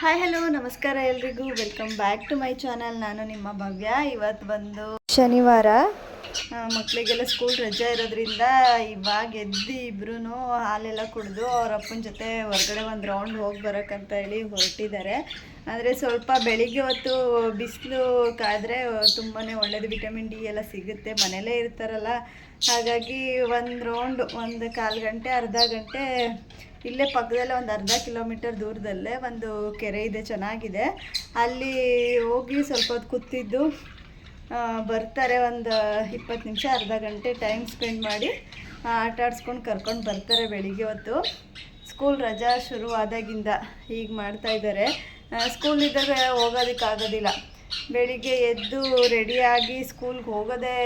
Hi hello ನಮಸ್ಕಾರ ಎಲ್ರಿಗೂ. Welcome back to my channel ನಾನು ನಿಮ್ಮ ಭವ್ಯ. ಇವತ್ತು ಬಂದು ಶನಿವಾರ. ಆ, ಮಕ್ಳಿಗೆಲ್ಲ ಸ್ಕೂಲ್ ರಜೆ ಇರೋದ್ರಿಂದ ಇವಾಗ ಎದ್ದು ಇಬ್ರು ಹಾಲೆಲ್ಲ ಕುಡಿದು ಅವ್ರ ಅಪ್ಪನ ಜೊತೆ ಹೊರಗಡೆ ಒಂದು ರೌಂಡ್ ಹೋಗಿ ಬರೋಕ್ಕಂತ ಹೇಳಿ ಹೊರಟಿದ್ದಾರೆ. ಆದರೆ ಸ್ವಲ್ಪ ಬೆಳಿಗ್ಗೆ ಹೊತ್ತು ಬಿಸಿಲು ಕಾದರೆ ತುಂಬಾ ಒಳ್ಳೆಯದು ವಿಟಮಿನ್ ಡಿ ಎಲ್ಲ ಸಿಗುತ್ತೆ. ಮನೇಲೇ ಇರ್ತಾರಲ್ಲ. ಹಾಗಾಗಿ ಒಂದು ರೌಂಡ್ ಒಂದು ಕಾಲು ಗಂಟೆ ಅರ್ಧ ಗಂಟೆ ಇಲ್ಲೇ ಪಕ್ಕದಲ್ಲೇ ಒಂದು ಅರ್ಧ ಕಿಲೋಮೀಟರ್ ದೂರದಲ್ಲೇ ಒಂದು ಕೆರೆ ಇದೆ. ಚೆನ್ನಾಗಿದೆ. ಅಲ್ಲಿ ಹೋಗಿ ಸ್ವಲ್ಪ ಹೊತ್ತು ಕೂತಿದ್ದು. ಬರ್ತಾರೆ ಒಂದು ಇಪ್ಪತ್ತು ನಿಮಿಷ, ಅರ್ಧ ಗಂಟೆ ಟೈಮ್ ಸ್ಪೆಂಡ್ ಮಾಡಿ ಆಟ ಆಡಿಸ್ಕೊಂಡು ಕರ್ಕೊಂಡು ಬರ್ತಾರೆ ಬೆಳಿಗ್ಗೆ ಹೊತ್ತು. ಸ್ಕೂಲ್ ರಜಾ ಶುರುವಾದಾಗಿಂದ ಈಗ ಮಾಡ್ತಾ ಇದ್ದಾರೆ ಸ್ಕೂಲ್ ಇದ್ದಾಗ ಹೋಗೋದಕ್ಕಾಗೋದಿಲ್ಲ ಬೆಳಿಗ್ಗೆ ಎದ್ದು ರೆಡಿಯಾಗಿ ಸ್ಕೂಲ್ಗೆ ಹೋಗೋದೇ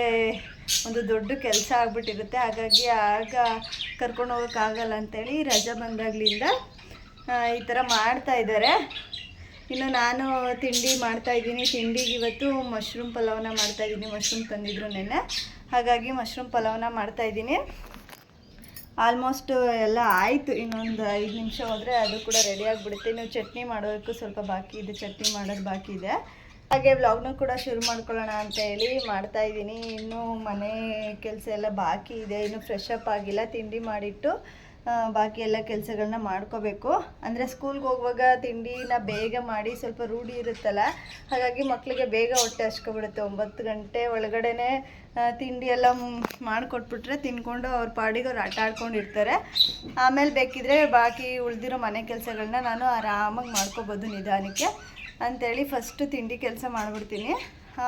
ಒಂದು ದೊಡ್ಡ ಕೆಲಸ ಆಗ್ಬಿಟ್ಟಿರುತ್ತೆ. ಹಾಗಾಗಿ ಆಗ ಕರ್ಕೊಂಡು ಹೋಗೋಕ್ಕಾಗಲ್ಲ ಅಂತೇಳಿ ರಜಾ ಬಂದಾಗ್ಲಿಂದ ಈ ಥರ ಮಾಡ್ತಾ ಇದ್ದಾರೆ ಇನ್ನು ನಾನು ತಿಂಡಿ ಮಾಡ್ತಾ ಇದ್ದೀನಿ. ತಿಂಡಿಗೆ ಇವತ್ತು ಮಶ್ರೂಮ್ ಪಲಾವ್ನ ಮಾಡ್ತಾ ಇದ್ದೀನಿ. ಮಶ್ರೂಮ್ ತಂದಿದ್ರು ನೆನ್ನೆ. ಹಾಗಾಗಿ ಮಶ್ರೂಮ್ ಪಲಾವ್ನ ಮಾಡ್ತಾ ಇದ್ದೀನಿ. ಆಲ್ಮೋಸ್ಟ್ ಎಲ್ಲ ಆಯಿತು. ಇನ್ನೊಂದು ಐದು ನಿಮಿಷ ಹೋದರೆ ಅದು ಕೂಡ ರೆಡಿ ಆಗಿಬಿಡುತ್ತೆ. ಇನ್ನು ಚಟ್ನಿ ಮಾಡೋದಕ್ಕೂ ಸ್ವಲ್ಪ ಬಾಕಿ ಇದೆ. ಚಟ್ನಿ ಮಾಡೋದು ಬಾಕಿ ಇದೆ. ಹಾಗೆ ವ್ಲಾಗ್ನೂ ಕೂಡ ಶುರು ಮಾಡ್ಕೊಳ್ಳೋಣ ಅಂತ ಹೇಳಿ ಮಾಡ್ತಾ ಇದ್ದೀನಿ. ಇನ್ನೂ ಮನೆ ಕೆಲಸ ಎಲ್ಲ ಬಾಕಿ ಇದೆ. ಇನ್ನೂ ಫ್ರೆಶ್ ಅಪ್ ಆಗಿಲ್ಲ. ತಿಂಡಿ ಮಾಡಿಟ್ಟು ಬಾಕಿ ಎಲ್ಲ ಕೆಲಸಗಳನ್ನ ಮಾಡ್ಕೋಬೇಕು. ಅಂದರೆ ಸ್ಕೂಲ್ಗೆ ಹೋಗುವಾಗ ತಿಂಡಿನ ಬೇಗ ಮಾಡಿ ಸ್ವಲ್ಪ ರೂಢಿ ಇರುತ್ತಲ್ಲ, ಹಾಗಾಗಿ ಮಕ್ಕಳಿಗೆ ಬೇಗ ಹೊಟ್ಟೆ ಹಚ್ಕೊಬಿಡುತ್ತೆ ಒಂಬತ್ತು ಗಂಟೆ ಒಳಗಡೆನೆ ತಿಂಡಿ ಎಲ್ಲ ಮಾಡಿಕೊಟ್ಬಿಟ್ರೆ ತಿನ್ಕೊಂಡು ಅವ್ರ ಪಾಡಿಗೆ ಅವ್ರು ಆಟ ಆಡ್ಕೊಂಡಿರ್ತಾರೆ. ಆಮೇಲೆ ಬೇಕಿದ್ರೆ ಬಾಕಿ ಉಳಿದಿರೋ ಮನೆ ಕೆಲಸಗಳನ್ನ ನಾನು ಆರಾಮಾಗಿ ಮಾಡ್ಕೋಬೋದು ನಿಧಾನಕ್ಕೆ ಅಂಥೇಳಿ ಫಸ್ಟು ತಿಂಡಿ ಕೆಲಸ ಮಾಡಿಬಿಡ್ತೀನಿ.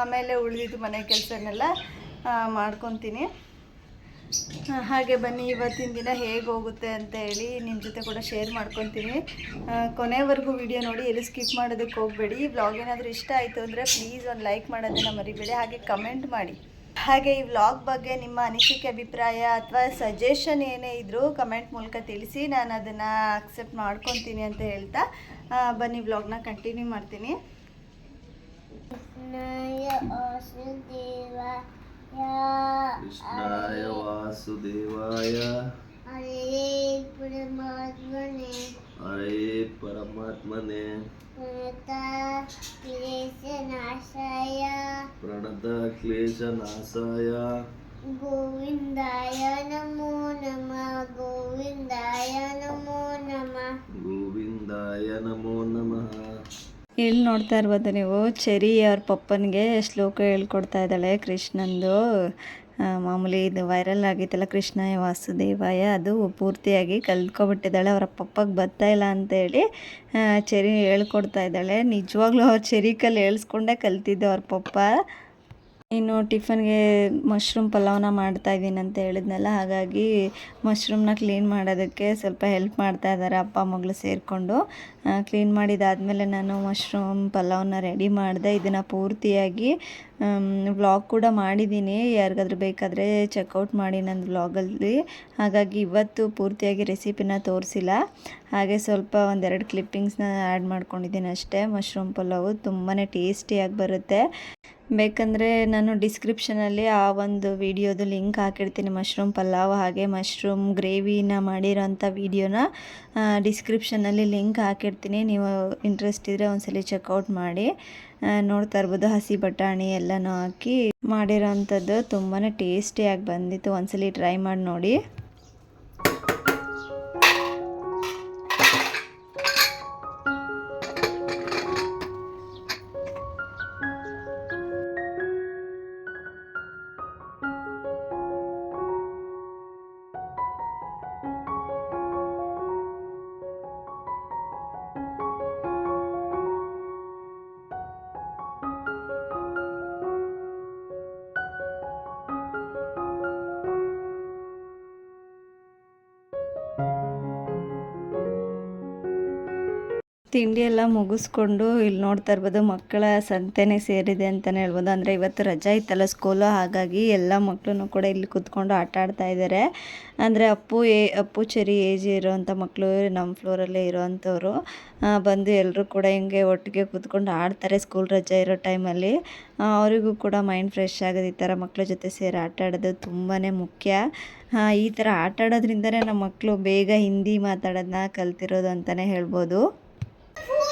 ಆಮೇಲೆ ಉಳಿದಿದ್ದು ಮನೆ ಕೆಲಸನೆಲ್ಲ ಮಾಡ್ಕೊತೀನಿ. ಹಾಗೆ ಬನ್ನಿ. ಇವತ್ತಿನ ದಿನ ಹೇಗೆ ಹೋಗುತ್ತೆ ಅಂತ ಹೇಳಿ ನಿಮ್ಮ ಜೊತೆ ಕೂಡ ಶೇರ್ ಮಾಡ್ಕೊತೀನಿ. ಕೊನೆವರೆಗೂ ವಿಡಿಯೋ ನೋಡಿ, ಎಲ್ಲಿ ಸ್ಕಿಪ್ ಮಾಡೋದಕ್ಕೆ ಹೋಗಬೇಡಿ. ವ್ಲಾಗ್ ಏನಾದರೂ ಇಷ್ಟ ಆಯಿತು ಅಂದರೆ ಪ್ಲೀಸ್ ಒಂದು ಲೈಕ್ ಮಾಡೋದನ್ನು ಮರಿಬೇಡಿ. ಹಾಗೆ ಕಮೆಂಟ್ ಮಾಡಿ. ಹಾಗೆ ಈ ವ್ಲಾಗ್ ಬಗ್ಗೆ ನಿಮ್ಮ ಅನಿಸಿಕೆ, ಅಭಿಪ್ರಾಯ ಅಥವಾ ಸಜೆಷನ್ ಏನೇ ಇದ್ದರೂ ಕಮೆಂಟ್ ಮೂಲಕ ತಿಳಿಸಿ. ನಾನು ಅದನ್ನು ಅಕ್ಸೆಪ್ಟ್ ಮಾಡ್ಕೊತೀನಿ ಅಂತ ಹೇಳ್ತಾ ಬನ್ನಿ ವ್ಲಾಗ್ನ ಕಂಟಿನ್ಯೂ ಮಾಡ್ತೀನಿ. कृष्णाय वासुदेवाय। हरे परमात्मने। हरे परमात्मने। क्लेशनाशाय प्रणत क्लेशनाशाय गोविन्दाय नमो नमः गोविन्दाय नमो नमः। गोविन्दाय नमो नमः। ಇಲ್ಲಿ ನೋಡ್ತಾ ಇರ್ಬೋದು ನೀವು? ಚೆರಿ ಅವ್ರ ಪಪ್ಪನಿಗೆ ಶ್ಲೋಕ ಹೇಳ್ಕೊಡ್ತಾ ಇದ್ದಾಳೆ ಕೃಷ್ಣಂದು. ಮಾಮೂಲಿ ಇದು ವೈರಲ್ ಆಗಿತ್ತಲ್ಲ ಕೃಷ್ಣಾಯ ವಾಸುದೇವಾಯ, ಅದು ಪೂರ್ತಿಯಾಗಿ ಕಲ್ತ್ಕೊಬಿಟ್ಟಿದ್ದಾಳೆ. ಅವರ ಪಪ್ಪಗೆ ಬರ್ತಾ ಇಲ್ಲ ಅಂತೇಳಿ ಚೆರಿ ಹೇಳ್ಕೊಡ್ತಾ ಇದ್ದಾಳೆ. ನಿಜವಾಗ್ಲೂ ಅವ್ರು ಚೆರಿ ಕಲ್ಲು ಹೇಳ್ಸ್ಕೊಂಡೇ ಕಲ್ತಿದ್ದು ಅವ್ರ ಪಪ್ಪ. ಇನ್ನು ಟಿಫನ್ಗೆ ಮಶ್ರೂಮ್ ಪಲಾವ್ನ ಮಾಡ್ತಾ ಅಂತ ಹೇಳಿದ್ನಲ್ಲ, ಹಾಗಾಗಿ ಮಶ್ರೂಮ್ನ ಕ್ಲೀನ್ ಮಾಡೋದಕ್ಕೆ ಸ್ವಲ್ಪ ಹೆಲ್ಪ್ ಮಾಡ್ತಾ ಇದ್ದಾರೆ ಅಪ್ಪ ಮಗಳು ಸೇರಿಕೊಂಡು. ಕ್ಲೀನ್ ಮಾಡಿದಾದಮೇಲೆ ನಾನು ಮಶ್ರೂಮ್ ಪಲಾವ್ನ ರೆಡಿ ಮಾಡಿದೆ. ಇದನ್ನು ಪೂರ್ತಿಯಾಗಿ ವ್ಲಾಗ್ ಕೂಡ ಮಾಡಿದ್ದೀನಿ. ಯಾರಿಗಾದ್ರೂ ಬೇಕಾದರೆ ಚೆಕ್ಔಟ್ ಮಾಡಿ ನನ್ನ ವ್ಲಾಗಲ್ಲಿ. ಹಾಗಾಗಿ ಇವತ್ತು ಪೂರ್ತಿಯಾಗಿ ರೆಸಿಪಿನ ತೋರಿಸಿಲ್ಲ. ಹಾಗೆ ಸ್ವಲ್ಪ ಒಂದೆರಡು ಕ್ಲಿಪ್ಪಿಂಗ್ಸ್ನ ಆ್ಯಡ್ ಮಾಡ್ಕೊಂಡಿದ್ದೀನಿ ಅಷ್ಟೇ. ಮಶ್ರೂಮ್ ಪಲಾವು ತುಂಬಾ ಟೇಸ್ಟಿಯಾಗಿ ಬರುತ್ತೆ. ಬೇಕಂದರೆ ನಾನು ಡಿಸ್ಕ್ರಿಪ್ಷನಲ್ಲಿ ಆ ಒಂದು ವಿಡಿಯೋದು ಲಿಂಕ್ ಹಾಕಿರ್ತೀನಿ ಮಶ್ರೂಮ್ ಪಲಾವ್ ಹಾಗೆ ಮಶ್ರೂಮ್ ಗ್ರೇವಿನ ಮಾಡಿರೋಂಥ ವಿಡಿಯೋನ ಡಿಸ್ಕ್ರಿಪ್ಷನಲ್ಲಿ ಲಿಂಕ್ ಹಾಕಿರ್ತೀನಿ, ನೀವು ಇಂಟ್ರೆಸ್ಟ್ ಇದ್ದರೆ ಒಂದ್ಸಲಿ ಚೆಕ್ಔಟ್ ಮಾಡಿ. ನೋಡ್ತಾ ಇರ್ಬೋದು, ಹಸಿ ಬಟಾಣಿ ಎಲ್ಲನೂ ಹಾಕಿ ಮಾಡಿರೋಂಥದ್ದು ತುಂಬಾ ಟೇಸ್ಟಿಯಾಗಿ ಬಂದಿತ್ತು, ಒಂದ್ಸಲಿ ಟ್ರೈ ಮಾಡಿ ನೋಡಿ. ತಿಂಡಿ ಎಲ್ಲ ಮುಗಿಸ್ಕೊಂಡು ಇಲ್ಲಿ ನೋಡ್ತಾ ಇರ್ಬೋದು, ಮಕ್ಕಳ ಸಂತೆನೇ ಸೇರಿದೆ ಅಂತಲೇ ಹೇಳ್ಬೋದು. ಅಂದರೆ ಇವತ್ತು ರಜಾ ಇತ್ತಲ್ಲ ಸ್ಕೂಲು ಹಾಗಾಗಿ ಎಲ್ಲ ಮಕ್ಕಳು ಕೂಡ ಇಲ್ಲಿ ಕೂತ್ಕೊಂಡು ಆಟ ಆಡ್ತಾ ಇದ್ದಾರೆ ಅಂದರೆ ಅಪ್ಪು ಏ, ಅಪ್ಪು ಚರಿ ಏಜ್ ಇರೋವಂಥ ಮಕ್ಕಳು ನಮ್ಮ ಫ್ಲೋರಲ್ಲೇ ಇರೋವಂಥವ್ರು ಬಂದು ಎಲ್ಲರೂ ಕೂಡ ಹಿಂಗೆ ಒಟ್ಟಿಗೆ ಕೂತ್ಕೊಂಡು ಆಡ್ತಾರೆ ಸ್ಕೂಲ್ ರಜಾ ಇರೋ ಟೈಮಲ್ಲಿ ಅವರಿಗೂ ಕೂಡ ಮೈಂಡ್ ಫ್ರೆಶ್ ಆಗೋದು ಈ ಥರ ಮಕ್ಕಳ ಜೊತೆ ಸೇರಿ ಆಟ ಆಡೋದು ತುಂಬಾ ಮುಖ್ಯ. ಈ ಥರ ಆಟ ಆಡೋದ್ರಿಂದನೇ ನಮ್ಮ ಮಕ್ಕಳು ಬೇಗ ಹಿಂದಿ ಮಾತಾಡೋದನ್ನ ಕಲ್ತಿರೋದು ಅಂತಲೇ ಹೇಳ್ಬೋದು. Four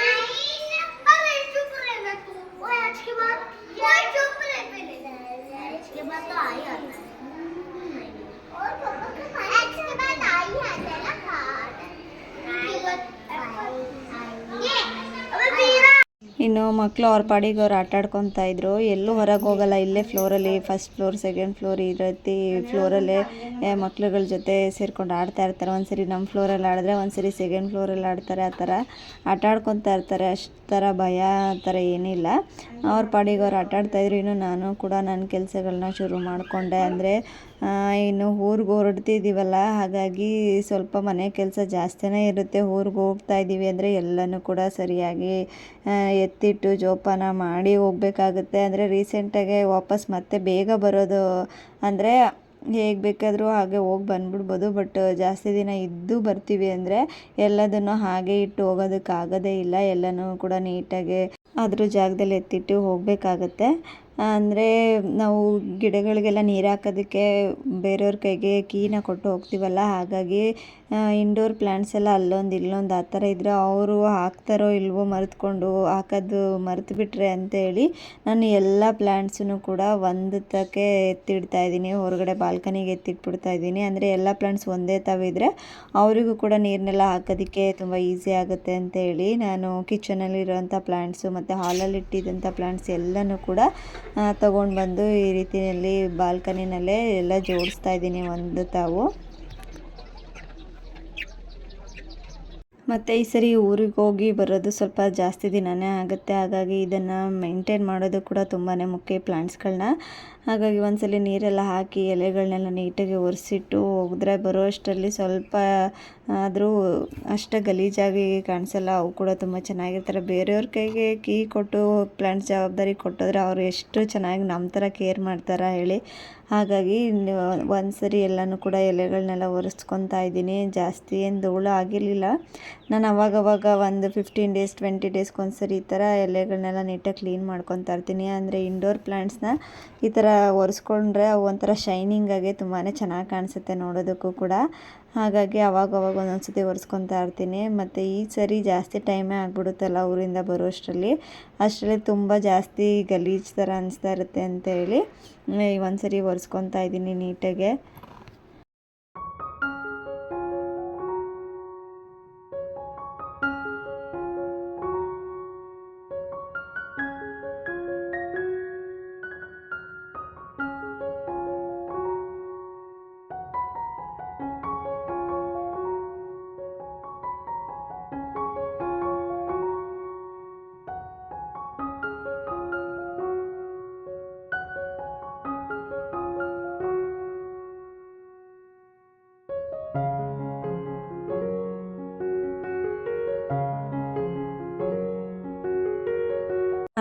Saya. ಇನ್ನು ಮಕ್ಕಳು ಅವ್ರ ಪಾಡಿಗೆ ಅವ್ರು ಆಟ ಇದ್ರು. ಎಲ್ಲೂ ಹೊರಗೆ ಹೋಗಲ್ಲ, ಇಲ್ಲೇ ಫ್ಲೋರಲ್ಲಿ ಫಸ್ಟ್ ಫ್ಲೋರ್ ಸೆಕೆಂಡ್ ಫ್ಲೋರ್ ಈ ರೀತಿ ಫ್ಲೋರಲ್ಲೇ ಮಕ್ಳುಗಳ ಜೊತೆ ಸೇರ್ಕೊಂಡು ಆಡ್ತಾ ಇರ್ತಾರೆ. ಒಂದ್ಸರಿ ನಮ್ಮ ಫ್ಲೋರಲ್ಲಿ ಆಡಿದ್ರೆ, ಒಂದ್ಸರಿ ಸೆಕೆಂಡ್ ಫ್ಲೋರಲ್ಲಿ ಆಡ್ತಾರೆ. ಆ ಥರ ಆಟ ಇರ್ತಾರೆ. ಅಷ್ಟು ಥರ ಭಯ, ಆ ಥರ ಏನಿಲ್ಲ. ಅವ್ರ ಪಾಡಿಗೆ ಅವ್ರು ಆಟ ಆಡ್ತಾಯಿದ್ರು ಇನ್ನು ನಾನು ಕೂಡ ನನ್ನ ಕೆಲಸಗಳನ್ನ ಶುರು ಮಾಡಿಕೊಂಡೆ. ಅಂದರೆ ಇನ್ನು ಊರಿಗೆ ಹೊರಡ್ತಿದ್ದೀವಲ್ಲ ಹಾಗಾಗಿ ಸ್ವಲ್ಪ ಮನೆ ಕೆಲಸ ಜಾಸ್ತಿನೇ ಇರುತ್ತೆ. ಊರಿಗೆ ಹೋಗ್ತಾ ಇದ್ದೀವಿ ಅಂದರೆ ಎಲ್ಲನೂ ಕೂಡ ಸರಿಯಾಗಿ ಎತ್ತಿಟ್ಟು ಜೋಪಾನ ಮಾಡಿ ಹೋಗ್ಬೇಕಾಗುತ್ತೆ. ಅಂದರೆ ರೀಸೆಂಟಾಗೆ ವಾಪಸ್ ಮತ್ತೆ ಬೇಗ ಬರೋದು ಅಂದರೆ ಹೇಗೆ ಬೇಕಾದರೂ ಹಾಗೆ ಹೋಗಿ ಬಂದ್ಬಿಡ್ಬೋದು. ಬಟ್ ಜಾಸ್ತಿ ದಿನ ಇದ್ದು ಬರ್ತೀವಿ ಅಂದರೆ ಎಲ್ಲದನ್ನು ಹಾಗೆ ಇಟ್ಟು ಹೋಗೋದಕ್ಕಾಗೋದೇ ಇಲ್ಲ. ಎಲ್ಲನೂ ಕೂಡ ನೀಟಾಗಿ ಅದ್ರ ಜಾಗದಲ್ಲಿ ಎತ್ತಿಟ್ಟು ಹೋಗಬೇಕಾಗತ್ತೆ. ಅಂದರೆ ನಾವು ಗಿಡಗಳಿಗೆಲ್ಲ ನೀರು ಹಾಕೋದಕ್ಕೆ ಬೇರೆಯವ್ರ ಕೈಗೆ ಕೀನ ಕೊಟ್ಟು ಹೋಗ್ತೀವಲ್ಲ, ಹಾಗಾಗಿ ಇಂಡೋರ್ ಪ್ಲ್ಯಾಂಟ್ಸ್ ಎಲ್ಲ ಅಲ್ಲೊಂದು ಇಲ್ಲೊಂದು ಆ ಥರ ಇದ್ದರೆ ಅವರು ಹಾಕ್ತಾರೋ ಇಲ್ವೋ ಮರೆತ್ಕೊಂಡು ಹಾಕೋದು ಮರೆತು ಬಿಟ್ರೆ ಅಂತೇಳಿ ನಾನು ಎಲ್ಲ ಪ್ಲ್ಯಾಂಟ್ಸನ್ನು ಕೂಡ ಒಂದಕ್ಕೆ ಎತ್ತಿಡ್ತಾ ಇದ್ದೀನಿ. ಹೊರಗಡೆ ಬಾಲ್ಕನಿಗೆ ಎತ್ತಿಟ್ಬಿಡ್ತಾ ಇದ್ದೀನಿ. ಅಂದರೆ ಎಲ್ಲ ಪ್ಲ್ಯಾಂಟ್ಸ್ ಒಂದೇ ಇದ್ದರೆ ಅವರಿಗೂ ಕೂಡ ನೀರನ್ನೆಲ್ಲ ಹಾಕೋದಕ್ಕೆ ತುಂಬ ಈಸಿ ಆಗುತ್ತೆ ಅಂತೇಳಿ ನಾನು ಕಿಚನಲ್ಲಿರೋಂಥ ಪ್ಲ್ಯಾಂಟ್ಸು ಮತ್ತು ಹಾಲಲ್ಲಿ ಇಟ್ಟಿದ್ದಂಥ ಪ್ಲ್ಯಾಂಟ್ಸ್ ಎಲ್ಲನೂ ಕೂಡ ತೊಗೊಂಡು ಬಂದು ಈ ರೀತಿಯಲ್ಲಿ ಬಾಲ್ಕನಿನಲ್ಲೇ ಎಲ್ಲ ಜೋಡಿಸ್ತಾ ಇದ್ದೀನಿ ಒಂದು ತಾವು. ಮತ್ತು ಈ ಸರಿ ಊರಿಗೆ ಹೋಗಿ ಬರೋದು ಸ್ವಲ್ಪ ಜಾಸ್ತಿ ದಿನವೇ ಆಗುತ್ತೆ. ಹಾಗಾಗಿ ಇದನ್ನು ಮೇಂಟೈನ್ ಮಾಡೋದು ಕೂಡ ತುಂಬಾ ಮುಖ್ಯ ಪ್ಲ್ಯಾಂಟ್ಸ್ಗಳನ್ನ ಹಾಗಾಗಿ ಒಂದ್ಸಲ ನೀರೆಲ್ಲ ಹಾಕಿ ಎಲೆಗಳನ್ನೆಲ್ಲ ನೀಟಾಗಿ ಒರೆಸಿಟ್ಟು ಒಗೆದ್ರೆ ಬರೋ ಅಷ್ಟರಲ್ಲಿ ಸ್ವಲ್ಪ ಆದರೂ ಅಷ್ಟು ಗಲೀಜಾಗಿ ಕಾಣಿಸಲ್ಲ. ಅವು ಕೂಡ ತುಂಬ ಚೆನ್ನಾಗಿರ್ತಾರೆ. ಬೇರೆಯವ್ರ ಕೈಗೆ ಕೀ ಕೊಟ್ಟು ಪ್ಲ್ಯಾಂಟ್ಸ್ ಜವಾಬ್ದಾರಿ ಕೊಟ್ಟಿದ್ರೆ ಅವ್ರು ಎಷ್ಟು ಚೆನ್ನಾಗಿ ನಮ್ಮ ಥರ ಕೇರ್ ಮಾಡ್ತಾರೆ ಹೇಳಿ. ಹಾಗಾಗಿ ಒಂದು ಸರಿ ಎಲ್ಲನೂ ಕೂಡ ಎಲೆಗಳನ್ನೆಲ್ಲ ಒರೆಸ್ಕೊತಾ ಇದ್ದೀನಿ. ಜಾಸ್ತಿ ಏನು ಧೂಳು ಆಗಿರಲಿಲ್ಲ. ನಾನು ಅವಾಗವಾಗ ಒಂದು ಫಿಫ್ಟೀನ್ ಡೇಸ್ ಟ್ವೆಂಟಿ ಡೇಸ್ಗೆ ಒಂದು ಸರಿ ಈ ಥರ ಎಲೆಗಳನ್ನೆಲ್ಲ ನೀಟಾಗಿ ಕ್ಲೀನ್ ಮಾಡ್ಕೊತಾ ಇರ್ತೀನಿ. ಅಂದರೆ ಇಂಡೋರ್ ಪ್ಲ್ಯಾಂಟ್ಸ್ನ ಈ ಥರ ಒರೆಸ್ಕೊಂಡ್ರೆ ಅವು ಒಂಥರ ಶೈನಿಂಗ್ ಆಗಿ ತುಂಬಾ ಚೆನ್ನಾಗಿ ಕಾಣಿಸುತ್ತೆ ನೋಡೋದಕ್ಕೂ ಕೂಡ. ಹಾಗಾಗಿ ಅವಾಗವಾಗ ಒಂದೊಂದು ಸತಿ ಒರೆಸ್ಕೊತಾ ಇರ್ತೀನಿ. ಮತ್ತು ಈ ಸರಿ ಜಾಸ್ತಿ ಟೈಮೇ ಆಗಿಬಿಡುತ್ತಲ್ಲ ಊರಿಂದ ಬರೋಷ್ಟರಲ್ಲಿ. ಅಷ್ಟರಲ್ಲಿ ತುಂಬ ಜಾಸ್ತಿ ಗಲೀಜು ಥರ ಅನಿಸ್ತಾ ಇರುತ್ತೆ ಅಂತೇಳಿ. ಒಂದು ಸರಿ ಒರೆಸ್ಕೊತಾ ಇದ್ದೀನಿ ನೀಟಾಗೆ.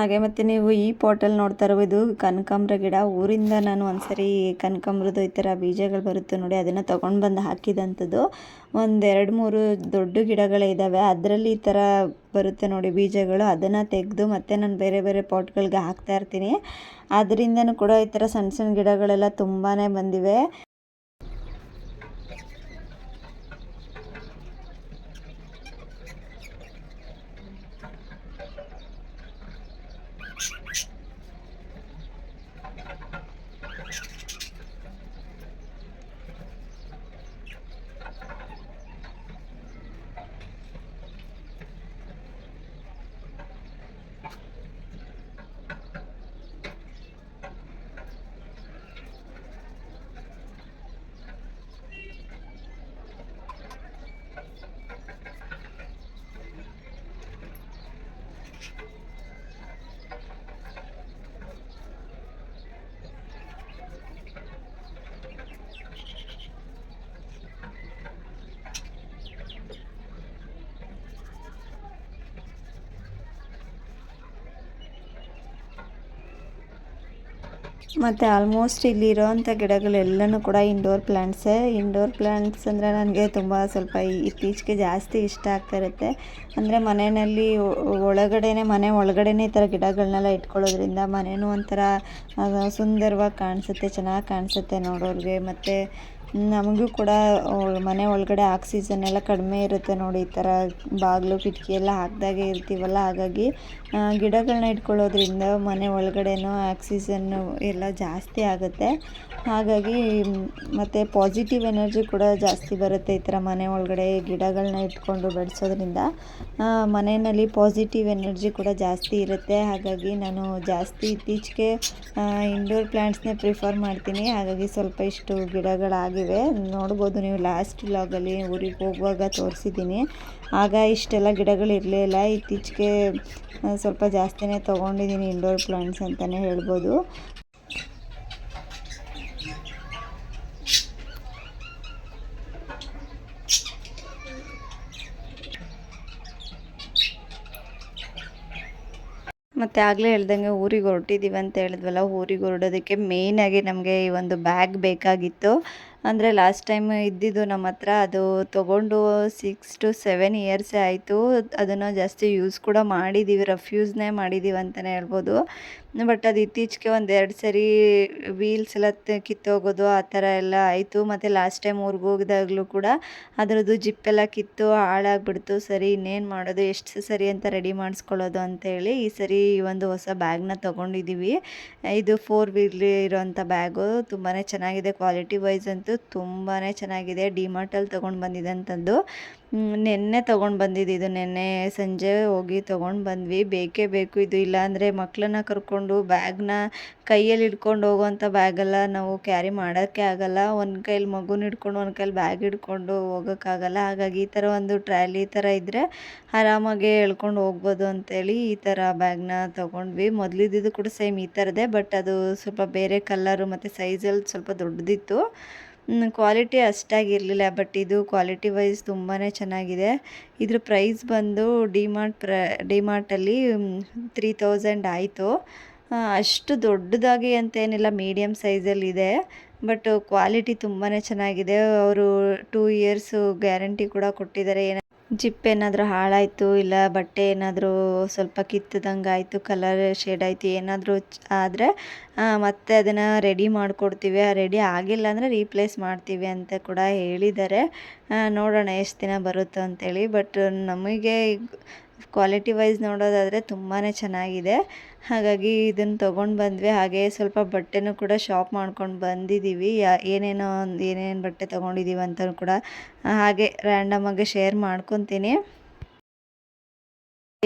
ಹಾಗೆ ಮತ್ತು ನೀವು ಈ ಪಾಟಲ್ಲಿ ನೋಡ್ತಾ ಇರೋದು ಕನಕಾಂಬ್ರ ಗಿಡ. ಊರಿಂದ ನಾನು ಒಂದ್ಸರಿ ಕನಕಾಂಬ್ರದ್ದು ಈ ಥರ ಬೀಜಗಳು ಬರುತ್ತೆ ನೋಡಿ, ಅದನ್ನು ತೊಗೊಂಡು ಬಂದು ಹಾಕಿದಂಥದ್ದು ಒಂದು ಎರಡು ಮೂರು ದೊಡ್ಡ ಗಿಡಗಳೇ ಇದ್ದಾವೆ ಅದರಲ್ಲಿ ಈ ಥರ ಬರುತ್ತೆ ನೋಡಿ ಬೀಜಗಳು. ಅದನ್ನು ತೆಗೆದು ಮತ್ತೆ ನಾನು ಬೇರೆ ಬೇರೆ ಪಾಟ್ಗಳಿಗೆ ಹಾಕ್ತಾ ಇರ್ತೀನಿ. ಅದರಿಂದನೂ ಕೂಡ ಈ ಥರ ಸಣ್ಣ ಸಣ್ಣ ಗಿಡಗಳೆಲ್ಲ ತುಂಬಾ ಬಂದಿವೆ. ಮತ್ತು ಆಲ್ಮೋಸ್ಟ್ ಇಲ್ಲಿರೋವಂಥ ಗಿಡಗಳೆಲ್ಲನೂ ಕೂಡ ಇಂಡೋರ್ ಪ್ಲ್ಯಾಂಟ್ಸೇ ಇಂಡೋರ್ ಪ್ಲ್ಯಾಂಟ್ಸ್ ಅಂದರೆ ನನಗೆ ತುಂಬ ಸ್ವಲ್ಪ ಇತ್ತೀಚೆಗೆ ಜಾಸ್ತಿ ಇಷ್ಟ ಆಗ್ತಾ ಇರುತ್ತೆ. ಅಂದರೆ ಮನೆಯಲ್ಲಿ ಒಳಗಡೆನೆ, ಮನೆ ಒಳಗಡೆನೇ ಈ ಥರ ಗಿಡಗಳನ್ನೆಲ್ಲ ಇಟ್ಕೊಳ್ಳೋದ್ರಿಂದ ಮನೆಯೂ ಒಂಥರ ಸುಂದರವಾಗಿ ಕಾಣಿಸುತ್ತೆ, ಚೆನ್ನಾಗಿ ಕಾಣಿಸುತ್ತೆ ನೋಡೋರಿಗೆ. ಮತ್ತು ನಮಗೂ ಕೂಡ ಮನೆ ಒಳಗಡೆ ಆಕ್ಸಿಜನ್ ಎಲ್ಲ ಕಡಿಮೆ ಇರುತ್ತೆ ನೋಡಿ, ಈ ಥರ ಬಾಗಿಲು, ಕಿಟಕಿ ಎಲ್ಲ ಹಾಕ್ದಾಗೆ ಇರ್ತೀವಲ್ಲ, ಹಾಗಾಗಿ ಗಿಡಗಳನ್ನ ಇಟ್ಕೊಳ್ಳೋದ್ರಿಂದ ಮನೆ ಒಳಗಡೆನೂ ಆಕ್ಸಿಜನ್ನು ಎಲ್ಲ ಜಾಸ್ತಿ ಆಗುತ್ತೆ. ಹಾಗಾಗಿ, ಮತ್ತು ಪಾಸಿಟಿವ್ ಎನರ್ಜಿ ಕೂಡ ಜಾಸ್ತಿ ಬರುತ್ತೆ ಈ ಥರ ಮನೆ ಒಳಗಡೆ ಗಿಡಗಳನ್ನ ಇಟ್ಕೊಂಡು ಬೆಳೆಸೋದ್ರಿಂದ. ಮನೆಯಲ್ಲಿ ಪಾಸಿಟಿವ್ ಎನರ್ಜಿ ಕೂಡ ಜಾಸ್ತಿ ಇರುತ್ತೆ. ಹಾಗಾಗಿ ನಾನು ಜಾಸ್ತಿ ಇತ್ತೀಚೆಗೆ ಇಂಡೋರ್ ಪ್ಲ್ಯಾಂಟ್ಸ್ನೇ ಪ್ರಿಫರ್ ಮಾಡ್ತೀನಿ. ಹಾಗಾಗಿ ಸ್ವಲ್ಪ ಇಷ್ಟು ಗಿಡಗಳಾಗಿವೆ ನೋಡ್ಬೋದು ನೀವು ಲಾಸ್ಟ್ ಲಾಗಲ್ಲಿ ಊರಿಗೆ ಹೋಗುವಾಗ ತೋರಿಸಿದ್ದೀನಿ. ಆಗ ಇಷ್ಟೆಲ್ಲ ಗಿಡಗಳು ಇರಲಿಲ್ಲ. ಇತ್ತೀಚೆಗೆ ಸ್ವಲ್ಪ ಜಾಸ್ತಿನೇ ತೊಗೊಂಡಿದ್ದೀನಿ ಇಂಡೋರ್ ಪ್ಲಾಂಟ್ಸ್ ಅಂತಲೇ ಹೇಳ್ಬೋದು. ಮತ್ತು ಆಗಲೇ ಹೇಳ್ದಂಗೆ ಊರಿಗೆ ಹೊರಟಿದ್ದೀವಿ ಅಂತ ಹೇಳಿದ್ವಲ್ಲ, ಊರಿಗೆ ಹೊರಡೋದಕ್ಕೆ ಮೇಯ್ನಾಗಿ ನಮಗೆ ಈ ಒಂದು ಬ್ಯಾಗ್ ಬೇಕಾಗಿತ್ತು. ಅಂದರೆ ಲಾಸ್ಟ್ ಟೈಮ್ ಇದ್ದಿದ್ದು ನಮ್ಮ ಹತ್ರ ಅದು ತೊಗೊಂಡು ಸಿಕ್ಸ್ ಟು ಸೆವೆನ್ ಇಯರ್ಸೇ ಆಯಿತು. ಅದನ್ನು ಜಾಸ್ತಿ ಯೂಸ್ ಕೂಡ ಮಾಡಿದ್ದೀವಿ ರಫ್ ಯೂಸ್ನೇ ಮಾಡಿದ್ದೀವಿ ಅಂತಲೇ ಹೇಳ್ಬೋದು. ಬಟ್ ಅದು ಇತ್ತೀಚೆಗೆ ಒಂದು ಎರಡು ಸರಿ ವೀಲ್ಸ್ ಎಲ್ಲ ಕಿತ್ತೋಗೋದು ಆ ಥರ ಎಲ್ಲ ಆಯಿತು. ಮತ್ತು ಲಾಸ್ಟ್ ಟೈಮ್ ಊರಿಗೆ ಹೋಗಿದಾಗಲೂ ಕೂಡ ಅದರದ್ದು ಜಿಪ್ಪೆಲ್ಲ ಕಿತ್ತು ಹಾಳಾಗ್ಬಿಡ್ತು. ಸರಿ, ಇನ್ನೇನು ಮಾಡೋದು? ಎಷ್ಟು ಸರಿ ಅಂತ ರೆಡಿ ಮಾಡಿಸ್ಕೊಳ್ಳೋದು ಅಂತೇಳಿ ಈ ಸರಿ ಈ ಒಂದು ಹೊಸ ಬ್ಯಾಗ್ನ ತೊಗೊಂಡಿದ್ದೀವಿ ಇದು ಫೋರ್ ವೀಲ್ ಇರೋವಂಥ ಬ್ಯಾಗು ತುಂಬಾ ಚೆನ್ನಾಗಿದೆ. ಕ್ವಾಲಿಟಿ ವೈಸ್ ಅಂತೂ ತುಂಬಾ ಚೆನ್ನಾಗಿದೆ. ಡಿಮಾರ್ಟಲ್ಲಿ ತೊಗೊಂಡು ಬಂದಿದ್ದಂಥದ್ದು ನೆನ್ನೆ ತೊಗೊಂಡು ಬಂದಿದ್ದು ಇದು. ನೆನ್ನೆ ಸಂಜೆ ಹೋಗಿ ತೊಗೊಂಡು ಬಂದ್ವಿ. ಬೇಕೇ ಬೇಕು ಇದು. ಇಲ್ಲಾಂದರೆ ಮಕ್ಕಳನ್ನ ಕರ್ಕೊಂಡು ಬ್ಯಾಗ್ನ ಕೈಯಲ್ಲಿ ಹಿಡ್ಕೊಂಡು ಹೋಗುವಂಥ ಬ್ಯಾಗೆಲ್ಲ ನಾವು ಕ್ಯಾರಿ ಮಾಡೋಕ್ಕೆ ಆಗಲ್ಲ. ಒಂದು ಕೈಲಿ ಮಗುನ ಹಿಡ್ಕೊಂಡು, ಒಂದು ಕೈಲಿ ಬ್ಯಾಗ್ ಹಿಡ್ಕೊಂಡು ಹೋಗೋಕ್ಕಾಗಲ್ಲ ಹಾಗಾಗಿ ಈ ಥರ ಒಂದು ಟ್ರ್ಯಾಲಿ ಥರ ಇದ್ದರೆ ಆರಾಮಾಗಿ ಎಳ್ಕೊಂಡು ಹೋಗ್ಬೋದು ಅಂತೇಳಿ ಈ ಥರ ಬ್ಯಾಗ್ನ ತೊಗೊಂಡ್ವಿ. ಮೊದಲಿದ್ದು ಕೂಡ ಸೇಮ್ ಈ ಥರದೇ ಬಟ್ ಅದು ಸ್ವಲ್ಪ ಬೇರೆ ಕಲ್ಲರು ಮತ್ತು ಸೈಜಲ್ಲಿ ಸ್ವಲ್ಪ ದೊಡ್ಡದಿತ್ತು. ಕ್ವಾಲಿಟಿ ಅಷ್ಟಾಗಿರಲಿಲ್ಲ ಬಟ್ ಇದು ಕ್ವಾಲಿಟಿ ವೈಸ್ ತುಂಬಾ ಚೆನ್ನಾಗಿದೆ. ಇದ್ರ ಪ್ರೈಸ್ ಬಂದು ಡಿಮಾರ್ಟ್ ಪ್ರ ಡಿಮಾರ್ಟಲ್ಲಿ ತ್ರೀ ತೌಸಂಡ್ ಆಯಿತು. ಅಷ್ಟು ದೊಡ್ಡದಾಗಿ ಅಂತೇನಿಲ್ಲ ಮೀಡಿಯಮ್ ಸೈಜಲ್ಲಿದೆ ಬಟ್ ಕ್ವಾಲಿಟಿ ತುಂಬಾ ಚೆನ್ನಾಗಿದೆ. ಅವರು ಟೂ ಇಯರ್ಸು ಗ್ಯಾರಂಟಿ ಕೂಡ ಕೊಟ್ಟಿದ್ದಾರೆ. ಏನ ಜಿಪ್ ಏನಾದರೂ ಹಾಳಾಯಿತು ಇಲ್ಲ ಬಟ್ಟೆ ಏನಾದರೂ ಸ್ವಲ್ಪ ಕಿತ್ತದಂಗೆ ಆಯಿತು ಕಲರ್ ಶೇಡ್ ಆಯಿತು, ಏನಾದರೂ ಆದರೆ ಮತ್ತೆ ಅದನ್ನು ರೆಡಿ ಮಾಡಿಕೊಡ್ತೀವಿ. ರೆಡಿ ಆಗಿಲ್ಲ ಅಂದರೆ ರೀಪ್ಲೇಸ್ ಮಾಡ್ತೀವಿ ಅಂತ ಕೂಡ ಹೇಳಿದ್ದಾರೆ. ನೋಡೋಣ ಎಷ್ಟು ದಿನ ಬರುತ್ತೋ ಅಂತೇಳಿ ಬಟ್ ನಮಗೆ ಕ್ವಾಲಿಟಿ ವೈಸ್ ನೋಡೋದಾದರೆ ತುಂಬಾ ಚೆನ್ನಾಗಿದೆ. ಹಾಗಾಗಿ ಇದನ್ನು ತೊಗೊಂಡು ಬಂದ್ವಿ. ಹಾಗೆ ಸ್ವಲ್ಪ ಬಟ್ಟೆನೂ ಕೂಡ ಶಾಪ್ ಮಾಡ್ಕೊಂಡು ಬಂದಿದ್ದೀವಿ ಯಾ, ಏನೇನೋ ಒಂದು ಏನೇನು ಬಟ್ಟೆ ತೊಗೊಂಡಿದ್ದೀವಿ ಅಂತಲೂ ಕೂಡ, ಹಾಗೆ ರ್ಯಾಂಡಮಾಗೆ ಶೇರ್ ಮಾಡ್ಕೊತೀನಿ.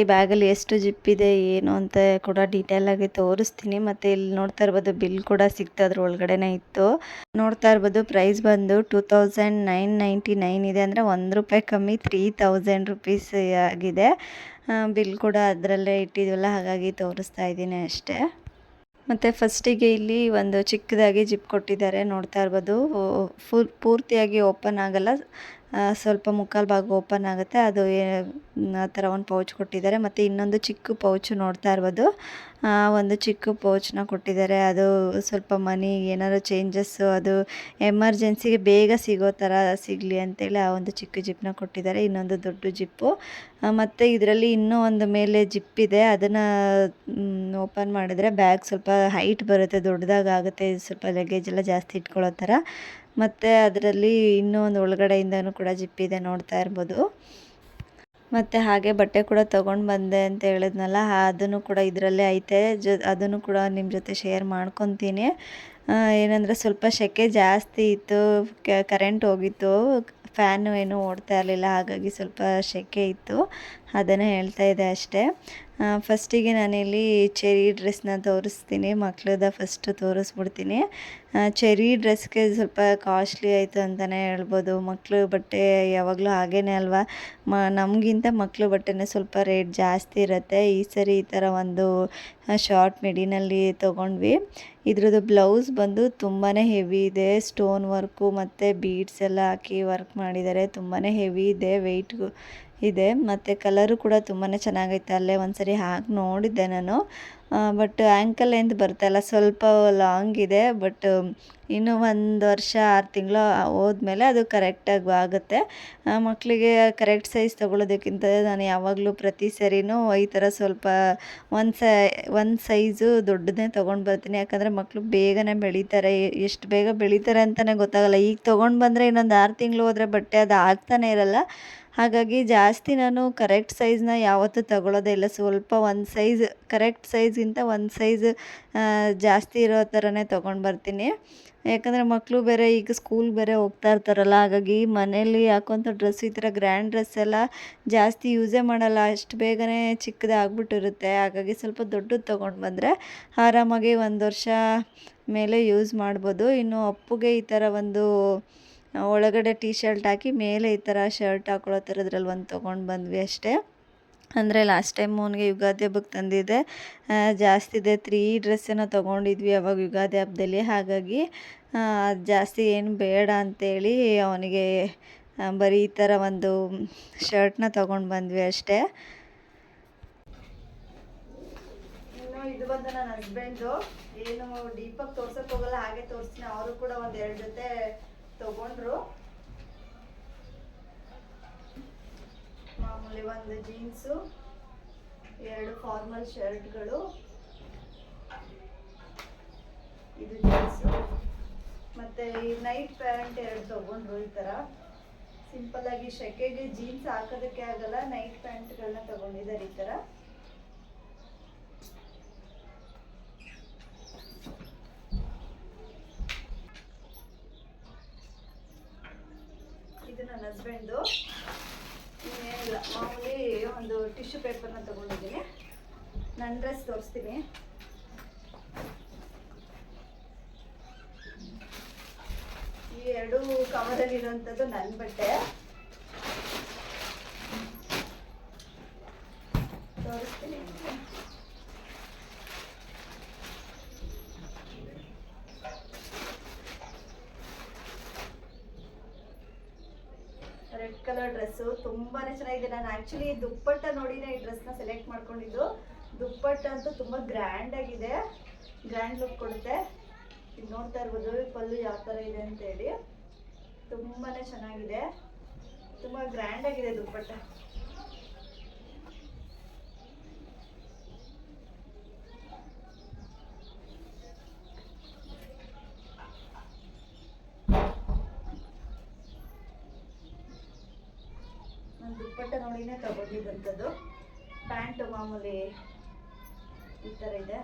ಈ ಬ್ಯಾಗಲ್ಲಿ ಎಷ್ಟು ಜಿಪ್ ಇದೆ, ಏನು ಅಂತ ಕೂಡ ಡೀಟೇಲ್ ಆಗಿ ತೋರಿಸ್ತೀನಿ. ಮತ್ತು ಇಲ್ಲಿ ನೋಡ್ತಾ ಇರ್ಬೋದು ಬಿಲ್ ಕೂಡ ಸಿಗ್ತಾ ಅದ್ರ ಒಳಗಡೆನೇ ಇತ್ತು. ನೋಡ್ತಾ ಇರ್ಬೋದು ಪ್ರೈಸ್ ಬಂದು two thousand nine ninety nine ಇದೆ. ಅಂದರೆ ಒಂದು ರೂಪಾಯಿ ಕಮ್ಮಿ ತ್ರೀ ತೌಸಂಡ್ ರುಪೀಸ್ ಆಗಿದೆ. ಬಿಲ್ ಕೂಡ ಅದರಲ್ಲೇ ಇಟ್ಟಿದ್ವಲ್ಲ, ಹಾಗಾಗಿ ತೋರಿಸ್ತಾ ಇದ್ದೀನಿ ಅಷ್ಟೇ. ಮತ್ತು ಫಸ್ಟಿಗೆ ಇಲ್ಲಿ ಒಂದು ಚಿಕ್ಕದಾಗಿ ಜಿಪ್ ಕೊಟ್ಟಿದ್ದಾರೆ. ನೋಡ್ತಾ ಇರ್ಬೋದು ಫುಲ್ ಪೂರ್ತಿಯಾಗಿ ಓಪನ್ ಆಗಲ್ಲ. ಸ್ವಲ್ಪ ಮುಕ್ಕಾಲು ಭಾಗ ಓಪನ್ ಆಗುತ್ತೆ. ಅದು ಆ ಥರ ಒಂದು ಪೌಚ್ ಕೊಟ್ಟಿದ್ದಾರೆ. ಮತ್ತು ಇನ್ನೊಂದು ಚಿಕ್ಕ ಪೌಚ್ ನೋಡ್ತಾ ಇರ್ಬೋದು. ಒಂದು ಚಿಕ್ಕ ಪೌಚ್ನ ಕೊಟ್ಟಿದ್ದಾರೆ. ಅದು ಸ್ವಲ್ಪ ಮನಿ, ಏನಾದ್ರು ಚೇಂಜಸ್ಸು ಅದು ಎಮರ್ಜೆನ್ಸಿಗೆ ಬೇಗ ಸಿಗೋ ಥರ ಸಿಗಲಿ ಅಂತೇಳಿ ಆ ಒಂದು ಚಿಕ್ಕ ಜಿಪ್ನ ಕೊಟ್ಟಿದ್ದಾರೆ. ಇನ್ನೊಂದು ದೊಡ್ಡ ಜಿಪ್ಪು. ಮತ್ತು ಇದರಲ್ಲಿ ಇನ್ನೂ ಒಂದು ಮೇಲೆ ಜಿಪ್ ಇದೆ. ಅದನ್ನು ಓಪನ್ ಮಾಡಿದ್ರೆ ಬ್ಯಾಗ್ ಸ್ವಲ್ಪ ಹೈಟ್ ಬರುತ್ತೆ. ದೊಡ್ಡದಾಗುತ್ತೆ ಸ್ವಲ್ಪ ಲಗೇಜ್ ಎಲ್ಲ ಜಾಸ್ತಿ ಇಟ್ಕೊಳ್ಳೋ ಥರ. ಮತ್ತು ಅದರಲ್ಲಿ ಇನ್ನೂ ಒಂದು ಒಳಗಡೆಯಿಂದನೂ ಕೂಡ ಇದೆ ನೋಡ್ತಾ ಇರ್ಬೋದು. ಮತ್ತು ಹಾಗೆ ಬಟ್ಟೆ ಕೂಡ ತೊಗೊಂಡು ಬಂದೆ ಅಂತ ಹೇಳಿದ್ನಲ್ಲ ಅದನ್ನು ಕೂಡ ಇದರಲ್ಲೇ ಐತೆ. ಜೊ, ಅದನ್ನು ಕೂಡ ನಿಮ್ಮ ಜೊತೆ ಶೇರ್ ಮಾಡ್ಕೊತೀನಿ. ಏನಂದರೆ ಸ್ವಲ್ಪ ಸೆಕೆ ಜಾಸ್ತಿ ಇತ್ತು ಕರೆಂಟ್ ಹೋಗಿತ್ತು, ಫ್ಯಾನು ಏನೂ ಓಡ್ತಾ ಇರಲಿಲ್ಲ, ಹಾಗಾಗಿ ಸ್ವಲ್ಪ ಸೆಕೆ ಇತ್ತು. ಅದನ್ನೇ ಹೇಳ್ತಾ ಇದೆ ಅಷ್ಟೇ. ಫಸ್ಟಿಗೆ ನಾನಿಲ್ಲಿ ಚೆರಿ ಡ್ರೆಸ್ನ ತೋರಿಸ್ತೀನಿ. ಮಕ್ಳದ ಫಸ್ಟ್ ತೋರಿಸ್ಬಿಡ್ತೀನಿ. ಚೆರಿ ಡ್ರೆಸ್ಗೆ ಸ್ವಲ್ಪ ಕಾಸ್ಟ್ಲಿ ಆಯಿತು ಅಂತಲೇ ಹೇಳ್ಬೋದು. ಮಕ್ಕಳು ಬಟ್ಟೆ ಯಾವಾಗಲೂ ಹಾಗೇ ಅಲ್ವಾ? ಮ, ನಮಗಿಂತ ಮಕ್ಕಳು ಬಟ್ಟೆನೇ ಸ್ವಲ್ಪ ರೇಟ್ ಜಾಸ್ತಿ ಇರುತ್ತೆ. ಈ ಸರಿ ಈ ಥರ ಒಂದು ಶಾರ್ಟ್ ಮಿಡಿನಲ್ಲಿ ತೊಗೊಂಡ್ವಿ. ಇದ್ರದ್ದು ಬ್ಲೌಸ್ ಬಂದು ತುಂಬಾ ಹೆವಿ ಇದೆ. ಸ್ಟೋನ್ ವರ್ಕು ಮತ್ತು ಬೀಡ್ಸ್ ಎಲ್ಲ ಹಾಕಿ ವರ್ಕ್ ಮಾಡಿದ್ದಾರೆ. ತುಂಬಾ ಹೆವಿ ಇದೆ. ವೆಯ್ಟ್ಗೂ ಇದೆ. ಮತ್ತು ಕಲರು ಕೂಡ ತುಂಬಾ ಚೆನ್ನಾಗೈತೆ. ಅಲ್ಲೇ ಒಂದು ಸರಿ ಹಾಕಿ ನೋಡಿದ್ದೆ ನಾನು. ಬಟ್ ಆ್ಯಂಕಲ್ ಲೆಂತ್ ಬರ್ತಾಯಿಲ್ಲ ಸ್ವಲ್ಪ ಲಾಂಗ್ ಇದೆ ಬಟ್ ಇನ್ನು ಒಂದು ವರ್ಷ, ಆರು ತಿಂಗಳು ಹೋದ್ಮೇಲೆ ಅದು ಕರೆಕ್ಟಾಗಿ ಆಗುತ್ತೆ. ಮಕ್ಕಳಿಗೆ ಕರೆಕ್ಟ್ ಸೈಜ್ ತೊಗೊಳೋದಕ್ಕಿಂತ ನಾನು ಯಾವಾಗಲೂ ಪ್ರತಿ ಸರಿನೂ ಈ ಥರ ಸ್ವಲ್ಪ ಒಂದು ಸೈ, ಒಂದು ಸೈಜು ದೊಡ್ಡದೇ ತೊಗೊಂಡು ಬರ್ತೀನಿ. ಯಾಕಂದರೆ ಮಕ್ಕಳು ಬೇಗನೆ ಬೆಳೀತಾರೆ. ಎಷ್ಟು ಬೇಗ ಬೆಳೀತಾರೆ ಅಂತಲೇ ಗೊತ್ತಾಗಲ್ಲ. ಈಗ ತೊಗೊಂಡು ಬಂದರೆ ಇನ್ನೊಂದು ಆರು ತಿಂಗಳು ಹೋದರೆ ಬಟ್ಟೆ ಅದು ಆಗ್ತಾನೆ ಇರಲ್ಲ. ಹಾಗಾಗಿ ಜಾಸ್ತಿ ನಾನು ಕರೆಕ್ಟ್ ಸೈಜ್ನ ಯಾವತ್ತೂ ತಗೊಳ್ಳೋದೇ ಇಲ್ಲ. ಸ್ವಲ್ಪ ಒಂದು ಸೈಜ್ ಕರೆಕ್ಟ್ ಸೈಜ್ಗಿಂತ ಒಂದು ಸೈಜ್ ಜಾಸ್ತಿ ಇರೋ ಥರನೇ ತೊಗೊಂಡು ಬರ್ತೀನಿ. ಯಾಕಂದರೆ ಮಕ್ಕಳು ಬೇರೆ ಈಗ ಸ್ಕೂಲ್ ಬೇರೆ ಹೋಗ್ತಾ ಇರ್ತಾರಲ್ಲ, ಹಾಗಾಗಿ ಮನೇಲಿ ಹಾಕೋಂಥ ಡ್ರೆಸ್ ಈ ಥರ ಗ್ರ್ಯಾಂಡ್ ಡ್ರೆಸ್ ಎಲ್ಲ ಜಾಸ್ತಿ ಯೂಸೇ ಮಾಡಲ್ಲ. ಅಷ್ಟು ಬೇಗನೆ ಚಿಕ್ಕದಾಗ್ಬಿಟ್ಟಿರುತ್ತೆ ಹಾಗಾಗಿ ಸ್ವಲ್ಪ ದೊಡ್ಡದು ತೊಗೊಂಡು ಬಂದರೆ ಆರಾಮಾಗಿ ಒಂದು ವರ್ಷ ಮೇಲೆ ಯೂಸ್ ಮಾಡ್ಬೋದು. ಇನ್ನು ಅಪ್ಪುಗೆ ಈ ಥರ ಒಂದು ಒಳಗಡೆ ಟೀ ಶರ್ಟ್ ಹಾಕಿ ಮೇಲೆ ಈ ಥರ ಶರ್ಟ್ ಹಾಕೊಳ್ಳೋ ಥರದ್ರಲ್ಲಿ ಒಂದು ತೊಗೊಂಡು ಬಂದ್ವಿ ಅಷ್ಟೇ. ಅಂದರೆ ಲಾಸ್ಟ್ ಟೈಮ್ ಅವನಿಗೆ ಯುಗಾದಿ ಹಬ್ಬಕ್ಕೆ ತಂದಿದ್ದೆ. ಜಾಸ್ತಿ ಇದೆ, ತ್ರೀ ಡ್ರೆಸ್ಸನ್ನು ತೊಗೊಂಡಿದ್ವಿ ಅವಾಗ ಯುಗಾದಿ ಹಬ್ಬದಲ್ಲಿ. ಹಾಗಾಗಿ ಜಾಸ್ತಿ ಏನು ಬೇಡ ಅಂತೇಳಿ ಅವನಿಗೆ ಬರೀ ಈ ಥರ ಒಂದು ಶರ್ಟ್ನ ತೊಗೊಂಡು ಬಂದ್ವಿ ಅಷ್ಟೇ. ಇದು ಬಂದು ನನ್ನ ಹಸ್ಬೆಂಡು ಏನು ದೀಪಕ್ ತೋರ್ಸಕ್ಕೆ ಹೋಗಲ್ಲ, ಹಾಗೆ ತೋರಿಸ್ತೀನಿ. ಅವರು ಕೂಡ ಒಂದು ಎರಡು ಜೊತೆ ತಗೊಂಡ್ರು. ಮಾಮೂಲಿ ಒಂದು ಜೀನ್ಸು ಎರಡು ಫಾರ್ಮಲ್ ಶರ್ಟ್ಗಳು ಇದು ಜೀನ್ಸು ಮತ್ತೆ ಈ ನೈಟ್ ಪ್ಯಾಂಟ್ ಎರಡು ತಗೊಂಡ್ರು ಈ ಥರ ಸಿಂಪಲ್ ಆಗಿ ಶೆಕೆಗೆ ಜೀನ್ಸ್ ಹಾಕೋದಕ್ಕೆ ಆಗಲ್ಲ ನೈಟ್ ಪ್ಯಾಂಟ್ಗಳನ್ನ ತಗೊಂಡಿದ್ದಾರೆ ಈ ಥರ ಇದು ನನ್ನ ಹಸ್ಬೆಂಡು ಇನ್ನೇನಿಲ್ಲ ಮಾಮೂಲಿ ಒಂದು ಟಿಶ್ಯೂ ಪೇಪರ್ನ ತಗೊಂಡಿದ್ದೀನಿ. ನನ್ನ ಡ್ರೆಸ್ ತೋರಿಸ್ತೀನಿ. ಈ ಎರಡು ಕವರಲ್ಲಿ ನನ್ನ ಬಟ್ಟೆ. ತೋರಿಸ್ತೀನಿ ನಿಮ್ಗೆ. ರೆಡ್ ಕಲರ್ ಡ್ರೆಸ್ಸು ತುಂಬಾನೇ ಚೆನ್ನಾಗಿದೆ. ನಾನು ಆ್ಯಕ್ಚುಲಿ ದುಪ್ಪಟ್ಟ ನೋಡಿನೇ ಈ ಡ್ರೆಸ್ನ ಸೆಲೆಕ್ಟ್ ಮಾಡ್ಕೊಂಡಿದ್ದು. ದುಪ್ಪಟ್ಟ ಅಂತೂ ತುಂಬ ಗ್ರ್ಯಾಂಡ್ ಆಗಿದೆ. ಗ್ರ್ಯಾಂಡ್ ಲುಕ್ ಕೊಡುತ್ತೆ. ಇದು ನೋಡ್ತಾ ಇರ್ಬೋದು ಪಲ್ಲು ಯಾವ ಥರ ಇದೆ ಅಂತೇಳಿ ತುಂಬಾ ಚೆನ್ನಾಗಿದೆ. ತುಂಬ ಗ್ರ್ಯಾಂಡ್ ಆಗಿದೆ ದುಪ್ಪಟ್ಟ. ನೋಡಿನೇ ತಗೊಂಡಿದ್ದಂಥದ್ದು ಪ್ಯಾಂಟ್ ಮಾಮೂಲಿ ಈ ಥರ ಇದೆ.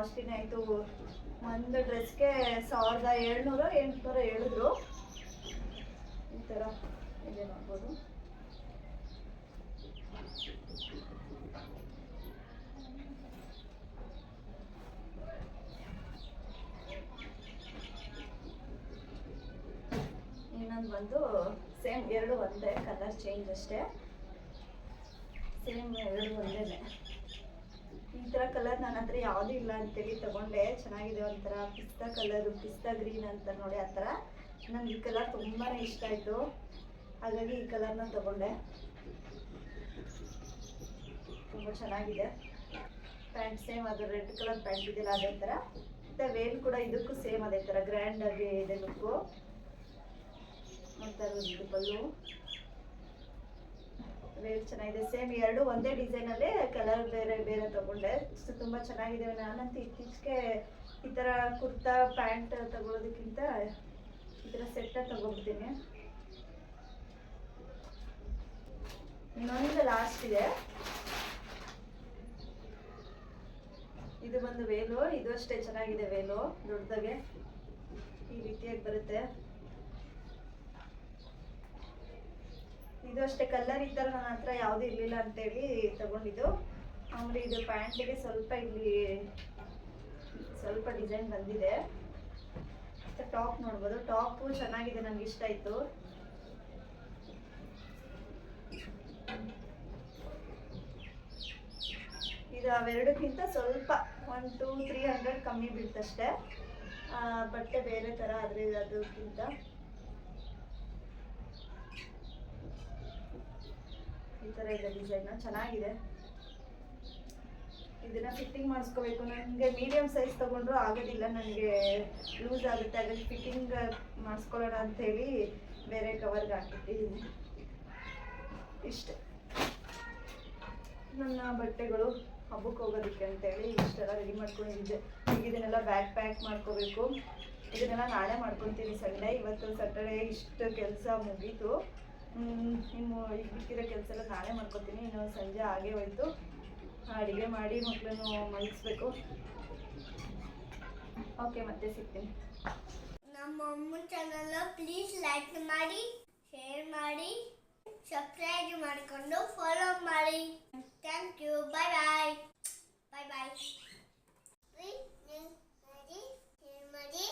ಕಾಸ್ಟ್ಲಿನೇ ಆಯಿತು. ಒಂದು ಡ್ರೆಸ್ಗೆ ಸಾವಿರದ ಏಳ್ನೂರು ಎಂಟುನೂರ ಹೇಳಿದ್ರು. ಈ ಥರ ಇದೆ ನೋಡ್ಬೋದು. ಇನ್ನೊಂದು ಬಂದು ಸೇಮ್ ಎರಡು ಒಂದೇ ಕಲರ್ ಚೇಂಜ್ ಅಷ್ಟೇ. ಸೇಮ್ ಎರಡು ಒಂದೇನೆ. ಈ ಥರ ಕಲರ್ ನನ್ನ ಹತ್ರ ಯಾವುದೂ ಇಲ್ಲ ಅಂತೇಳಿ ತಗೊಂಡೆ. ಚೆನ್ನಾಗಿದೆ ಒಂಥರ ಪಿಸ್ತಾ ಕಲರು ಪಿಸ್ತಾ ಗ್ರೀನ್ ಅಂತ ನೋಡಿ ಆ ಥರ ನನಗೆ ಈ ಕಲರ್ ತುಂಬಾ ಇಷ್ಟ ಆಯಿತು. ಹಾಗಾಗಿ ಈ ಕಲರ್ನ ತಗೊಂಡೆ. ತುಂಬ ಚೆನ್ನಾಗಿದೆ. ಪ್ಯಾಂಟ್ ಸೇಮ್ ಅದು ರೆಡ್ ಕಲರ್ ಪ್ಯಾಂಟ್ ಇದೆಯಲ್ಲ ಅದೇ ಥರ ಮತ್ತು ವೇಲ್ ಕೂಡ ಇದಕ್ಕೂ ಸೇಮ್ ಅದೇ ಥರ ಗ್ರ್ಯಾಂಡ್ ಆಗಿ ಇದೆ ಲುಕ್ಕು ಮತ್ತು ಇದು ಪಲ್ಲು ವೇಲ್ ಚೆನ್ನಾಗಿದೆ. ಸೇಮ್ ಎರಡು ಒಂದೇ ಡಿಸೈನಲ್ಲೇ ಕಲರ್ ಬೇರೆ ಬೇರೆ ತಗೊಂಡೆ. ತುಂಬ ಚೆನ್ನಾಗಿದೆ. ನಾನಂತೂ ಇತ್ತೀಚೆಗೆ ಈ ಥರ ಕುರ್ತಾ, ಪ್ಯಾಂಟ್ ತಗೊಳ್ಳೋದಕ್ಕಿಂತ ಈ ಥರ ಸೆಟ್ಟ ತಗೊಬಿಡ್ತೀನಿ ಇನ್ನೊಂದು ಲಾಸ್ಟ್ ಇದೆ. ಇದು ಬಂದು ವೇಲು. ಇದು ಅಷ್ಟೇ ಚೆನ್ನಾಗಿದೆ ವೇಲು. ದೊಡ್ಡದಾಗೆ. ಈ ರೀತಿಯಾಗಿ ಬರುತ್ತೆ. ಇದು ಅಷ್ಟೇ ಕಲರ್ ಈ ಥರ ನನ್ನ ಹತ್ರ ಯಾವುದೂ ಇರಲಿಲ್ಲ ಅಂತೇಳಿ ತಗೊಂಡಿದ್ದು. ಆಮೇಲೆ ಇದು ಪ್ಯಾಂಟಿಗೆ ಸ್ವಲ್ಪ ಇಲ್ಲಿ ಸ್ವಲ್ಪ ಡಿಸೈನ್ ಬಂದಿದೆ. ಟಾಪ್ ನೋಡ್ಬೋದು. ಟಾಪು ಚೆನ್ನಾಗಿದೆ ನನಗೆ ಇಷ್ಟ ಆಯಿತು. ಇದು ಅವೆರಡಕ್ಕಿಂತ ಸ್ವಲ್ಪ ಒನ್ ಟೂ ತ್ರೀ ಹಂಡ್ರೆಡ್ ಕಮ್ಮಿ ಬೀಳ್ತಷ್ಟೇ ಬಟ್ಟೆ ಬೇರೆ ಥರ ಆದರೆ ಅದಕ್ಕಿಂತ. ಈ ಥರ ಇದೆ ಡಿಸೈನ್ ಚೆನ್ನಾಗಿದೆ. ಇದನ್ನ ಫಿಟ್ಟಿಂಗ್ ಮಾಡಿಸ್ಕೋಬೇಕು. ನನಗೆ ಮೀಡಿಯಮ್ ಸೈಜ್ ತೊಗೊಂಡ್ರು ಆಗೋದಿಲ್ಲ. ನನಗೆ ಲೂಸ್ ಆಗುತ್ತೆ. ಹಾಗಾಗಿ ಫಿಟ್ಟಿಂಗ್ ಮಾಡಿಸ್ಕೊಳ್ಳೋಣ ಅಂಥೇಳಿ ಬೇರೆ ಕವರ್ಗೆ ಹಾಕಿಟ್ಟಿದ್ದೀನಿ ಇಷ್ಟೆ. ನನ್ನ ಬಟ್ಟೆಗಳು ಹಬ್ಬಕ್ಕೆ ಹೋಗೋದಕ್ಕೆ ಅಂತೇಳಿ ಇಷ್ಟೆಲ್ಲ ರೆಡಿ ಮಾಡ್ಕೊಂಡಿದ್ದೆ. ಈಗ ಇದನ್ನೆಲ್ಲ ಬ್ಯಾಗ್ ಪ್ಯಾಕ್ ಮಾಡ್ಕೋಬೇಕು. ಇದನ್ನೆಲ್ಲ ನಾಳೆ ಮಾಡ್ಕೊತೀನಿ ಸಂಡೇ ಇವತ್ತು ಸ್ಯಾಟರ್ಡೇ ಇಷ್ಟು ಕೆಲಸ ಮುಗೀತು. ನಿಮ್ಮ ಈಗ ಬಿಟ್ಟಿರೋ ಕೆಲಸ ಎಲ್ಲ ನಾನೇ ಮಾಡ್ಕೊತೀನಿ. ಇನ್ನು ಸಂಜೆ ಹಾಗೇ ಹೋಯ್ತು. ಅಡುಗೆ ಮಾಡಿ ಮಕ್ಕಳನ್ನು ಮಲಗಿಸ್ಬೇಕು. ಓಕೆ ಮತ್ತೆ ಸಿಗ್ತೀನಿ. ನಮ್ಮ ಅಮ್ಮನ ಚಾನಲ್ ಪ್ಲೀಸ್ ಲೈಕ್ ಮಾಡಿ ಶೇರ್ ಮಾಡಿ ಸಬ್ಸ್ಕ್ರೈಬ್ ಮಾಡಿಕೊಂಡು ಫಾಲೋ ಮಾಡಿ. Thank you bye bye bye bye like ಮಾಡಿ ಶೇರ್ ಮಾಡಿ.